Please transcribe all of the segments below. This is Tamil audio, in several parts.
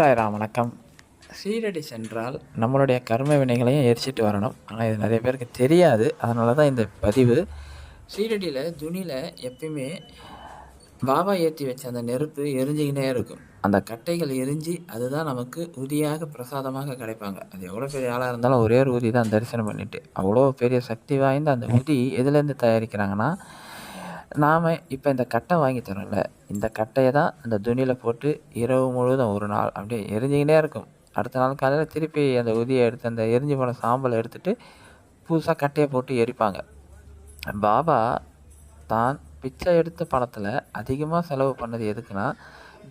சாய்ராம் வணக்கம். சீரடி சென்றால் நம்மளுடைய கர்ம வினைகளையும் எரிச்சிட்டு வரணும். ஆனால் இது நிறைய பேருக்கு தெரியாது. அதனால தான் இந்த பதிவு. சீரடியில் துணியில் எப்பயுமே பாபா ஏற்றி வச்ச அந்த நெருப்பு எரிஞ்சிக்கினே இருக்கும். அந்த கட்டைகள் எரிஞ்சு அதுதான் நமக்கு உதியாக பிரசாதமாக கிடைப்பாங்க. அது எவ்வளோ பெரிய ஆளாக இருந்தாலும் ஒரே ஒரு ஊதி தான் தரிசனம் பண்ணிட்டு. அவ்வளோ பெரிய சக்தி வாய்ந்த அந்த உதி எதுலேருந்து தயாரிக்கிறாங்கன்னா நாம் இப்போ இந்த கட்டை வாங்கி தரோம்ல இந்த கட்டையை தான் அந்த துணியில் போட்டு இரவு முழுவதும் ஒரு நாள் அப்படியே எரிஞ்சிக்கினே இருக்கும். அடுத்த நாள் காலையில் திருப்பி அந்த உதியை எடுத்து அந்த எரிஞ்சு போன சாம்பலை எடுத்துட்டு புதுசாக கட்டையை போட்டு எரிப்பாங்க. பாபா தான் பிச்சை எடுத்த பணத்தில் அதிகமாக செலவு பண்ணது எதுக்குன்னா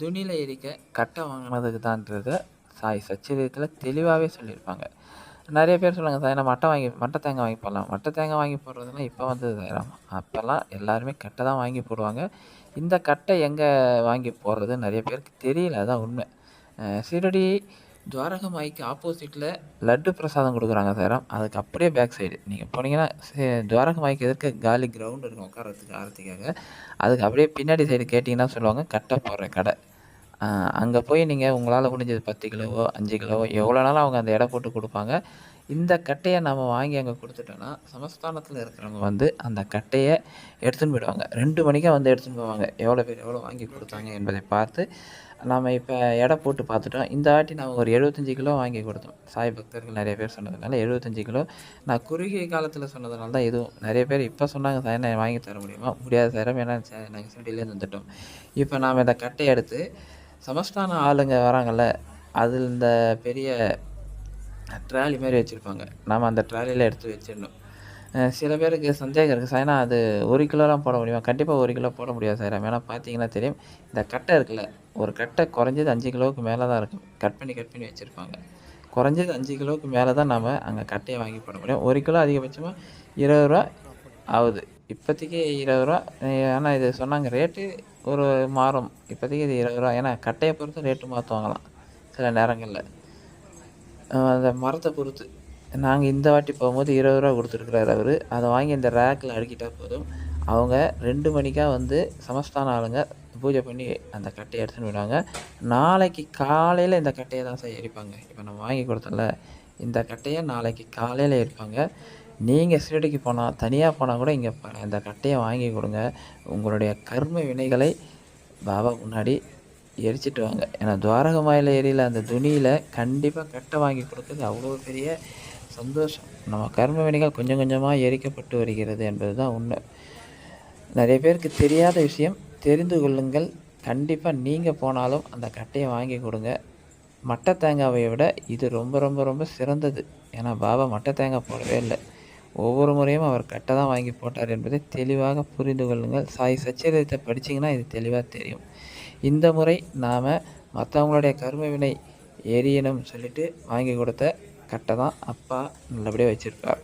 துணியில் எரிக்க கட்டை வாங்கினதுக்கு தான்றத சாய் சச்சரியத்தில் தெளிவாகவே சொல்லியிருப்பாங்க. நிறைய பேர் சொல்லுவாங்க சார் நான் மட்டை வாங்கி மட்டை தேங்காய் வாங்கி போடலாம். மட்டை தேங்காய் வாங்கி போடுறதுலாம் இப்போ வந்தது சாயிராம் அப்போல்லாம் எல்லாருமே கட்டை தான் வாங்கி போடுவாங்க. இந்த கட்டை எங்கே வாங்கி போடுறது நிறைய பேருக்கு தெரியல அதான் உண்மை. சீரடி சீரடி துவாரகமாய்க்கு ஆப்போசிட்டில் லட்டு பிரசாதம் கொடுக்குறாங்க சாரம் அதுக்கு அப்படியே பேக் சைடு நீங்கள் போனீங்கன்னா சே- துவாரகமாய்க்கு எதிர்க்க காலி கிரவுண்ட் இருக்கும் உட்காரத்துக்கு ஆரத்திக்காக. அதுக்கு அப்படியே பின்னாடி சைடு கேட்டிங்கன்னா சொல்லுவாங்க கட்டை போடுற கடை. அங்கே போய் நீங்கள் உங்களால் முடிஞ்சது பத்து கிலோவோ அஞ்சு கிலோவோ எவ்வளோ நாளும் அவங்க அந்த எடை போட்டு கொடுப்பாங்க. இந்த கட்டையை நம்ம வாங்கி அங்கே கொடுத்துட்டோன்னா சமஸ்தானத்தில் இருக்கிறவங்க வந்து அந்த கட்டையை எடுத்துன்னு போயிடுவாங்க. ரெண்டு மணிக்கே வந்து எடுத்துன்னு போவாங்க. எவ்வளோ பேர் எவ்வளோ வாங்கி கொடுத்தாங்க என்பதை பார்த்து நாம் இப்போ எடை போட்டு பார்த்துட்டோம். இந்த வாட்டி நான் ஒரு எழுபத்தஞ்சி கிலோ வாங்கி கொடுத்தோம். சாய் பக்தர்கள் நிறைய பேர் சொன்னதுனால எழுபத்தஞ்சி கிலோ. நான் குறுகிய காலத்தில் சொன்னதுனால தான் எதுவும் நிறைய பேர் இப்போ சொன்னாங்க சார் நான் வாங்கி தர முடியுமா? முடியாது சார் ஏன்னா நாங்கள் சிட்டிலேருந்து வந்துட்டோம். இப்போ நாம் இந்த கட்டையை எடுத்து சமஸ்தான ஆளுங்க வராங்கல்ல அதில் இந்த பெரிய ட்ராலி மாதிரி வச்சுருப்பாங்க. நாம் அந்த ட்ராலியில் எடுத்து வச்சிடணும். சில பேருக்கு சந்தேகம் இருக்குது சார் ஏன்னா அது ஒரு கிலோலாம் போட முடியுமா? கண்டிப்பாக ஒரு கிலோ போட முடியாது சார். ஏன்னா பார்த்தீங்கன்னா தெரியும் இந்த கட்டை இருக்குல்ல ஒரு கட்டை குறைஞ்சது அஞ்சு கிலோவுக்கு மேலே தான் இருக்கும். கட் பண்ணி கட் பண்ணி வச்சுருப்பாங்க. குறைஞ்சது அஞ்சு கிலோவுக்கு மேலே தான் நம்ம அங்கே கட்டையை வாங்கி போட முடியும். ஒரு கிலோ அதிகபட்சமாக இருபது ரூபா ஆகுது. இப்போதைக்கு இருபது ரூபா ஆனால் இது சொன்னாங்க ரேட்டு ஒரு மாறும். இப்போதைக்கு இது இருபது ரூபா. ஏன்னா கட்டையை பொறுத்து ரேட்டு மாற்றுவாங்களாம் சில நேரங்களில். அந்த மரத்தை பொறுத்து நாங்கள் இந்த வாட்டி போகும்போது இருபது ரூபா கொடுத்துருக்குறாரு அவர். அதை வாங்கி இந்த ரேக்கில் அடுக்கிட்டால் போதும். அவங்க ரெண்டு மணிக்காக வந்து சமஸ்தான ஆளுங்க பூஜை பண்ணி அந்த கட்டையை எடுத்துன்னு விடுவாங்க நாளைக்கு காலையில் இந்த கட்டையை தான் சார் எரிப்பாங்க. இப்போ நம்ம வாங்கி கொடுத்தல இந்த கட்டையை நாளைக்கு காலையில் எரிப்பாங்க. நீங்கள் சீரடிக்கு போனால் தனியாக போனால் கூட இங்கே இந்த கட்டையை வாங்கி கொடுங்க. உங்களுடைய கர்ம வினைகளை பாபா முன்னாடி எரிச்சிட்டு வாங்க ஏன்னா துவாரகமாயில் ஏரியில் அந்த துணியில் கண்டிப்பாக கட்டை வாங்கி கொடுக்குறது அவ்வளோ பெரிய சந்தோஷம். நம்ம கர்ம வினைகள் கொஞ்சம் கொஞ்சமாக எரிக்கப்பட்டு வருகிறது என்பது தான் உண்மை. நிறைய பேருக்கு தெரியாத விஷயம். தெரிந்து கொள்ளுங்கள். கண்டிப்பாக நீங்கள் போனாலும் அந்த கட்டையை வாங்கி கொடுங்க. மட்டை தேங்காவை விட இது ரொம்ப ரொம்ப ரொம்ப சிறந்தது. ஏன்னா பாபா மட்டை தேங்காய் போடவே இல்லை. ஒவ்வொரு முறையும் அவர் கட்டை தான் வாங்கி போட்டார் என்பதை தெளிவாக புரிந்து கொள்ளுங்கள். சாய் சச்சரித்தை படிச்சீங்கன்னா இது தெளிவாக தெரியும். இந்த முறை நாம் மற்றவங்களுடைய கர்ம வினை எரியணும் சொல்லிட்டு வாங்கி கொடுத்த கட்டை தான் அப்பா நல்லபடியாக வச்சுருப்பார்